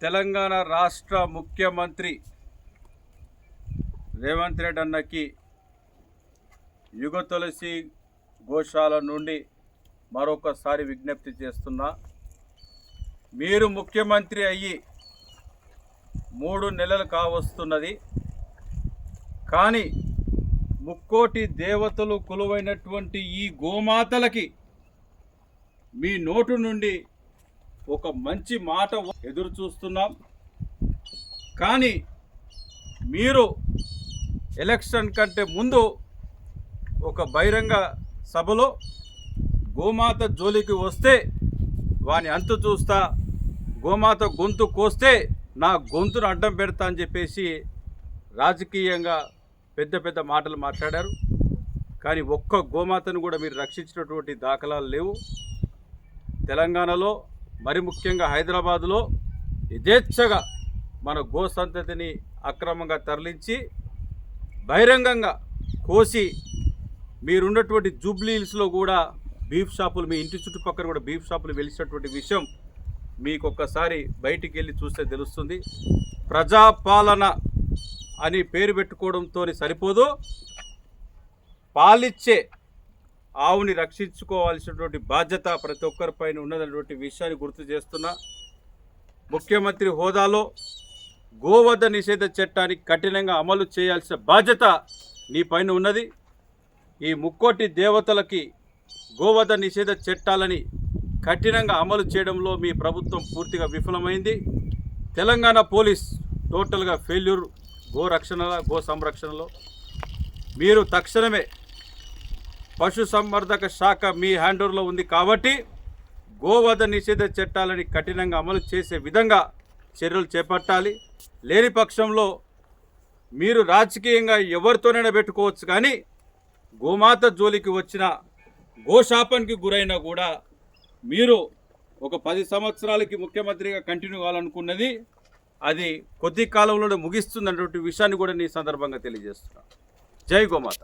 తెలంగాణ రాష్ట్ర ముఖ్యమంత్రి రేవంత్ రెడ్డి అన్నకి యుగ తులసి గోశాల నుండి మరొకసారి విజ్ఞప్తి చేస్తున్నా మీరు ముఖ్యమంత్రి అయ్యి మూడు నెలలు కావస్తున్నది. కానీ ముక్కోటి దేవతలు కొలువైనటువంటి ఈ గోమాతలకి మీ నోటు నుండి ఒక మంచి మాట ఎదురు చూస్తున్నాం. కానీ మీరు ఎలక్షన్ కంటే ముందు ఒక బహిరంగ సభలో గోమాత జోలికి వస్తే వాని అంతు చూస్తా గోమాత గొంతు కోస్తే నా గొంతును అడ్డం పెడతా అని చెప్పేసి రాజకీయంగా పెద్ద పెద్ద మాటలు మాట్లాడారు. కానీ ఒక్క గోమాతను కూడా మీరు రక్షించినటువంటి దాఖలాలు లేవు. తెలంగాణలో మరి ముఖ్యంగా హైదరాబాదులో యథేచ్ఛగా మన గో సంతతిని అక్రమంగా తరలించి బహిరంగంగా కోసి మీరున్నటువంటి జూబ్లీ హిల్స్లో కూడా బీఫ్ షాపులు మీ ఇంటి చుట్టుపక్కల కూడా బీఫ్ షాపులు వెలిసినటువంటి విషయం మీకు ఒక్కసారి బయటికి వెళ్ళి చూస్తే తెలుస్తుంది. ప్రజాపాలన అని పేరు పెట్టుకోవడంతో సరిపోదు. పాలిచ్చే ఆవుని రక్షించుకోవాల్సినటువంటి బాధ్యత ప్రతి ఒక్కరిపైన ఉన్నదన్నటువంటి విషయాన్ని గుర్తు చేస్తున్నా. ముఖ్యమంత్రి హోదాలో గోవధ నిషేధ చట్టాన్ని కఠినంగా అమలు చేయాల్సిన బాధ్యత నీ పైన ఉన్నది. ఈ ముక్కోటి దేవతలకి గోవధ నిషేధ చట్టాలని కఠినంగా అమలు చేయడంలో మీ ప్రభుత్వం పూర్తిగా విఫలమైంది. తెలంగాణ పోలీస్ టోటల్గా ఫెయిల్యూర్ గో రక్షణలో గో సంరక్షణలో. మీరు తక్షణమే పశు సంవర్ధక శాఖ మీ హ్యాండోవర్లో ఉంది కాబట్టి గోవధ నిషేధ చట్టాలని కఠినంగా అమలు చేసే విధంగా చర్యలు చేపట్టాలి. లేని పక్షంలో మీరు రాజకీయంగా ఎవరితోనైనా పెట్టుకోవచ్చు కానీ గోమాత జోలికి వచ్చిన గోశాపానికి గురైనా కూడా మీరు ఒక పది సంవత్సరాలకి ముఖ్యమంత్రిగా కంటిన్యూ కావాలనుకున్నది అది కొద్ది కాలంలోనే ముగిస్తుందన్నటువంటి విషయాన్ని కూడా నీ సందర్భంగా తెలియజేస్తున్నా జై గోమాత.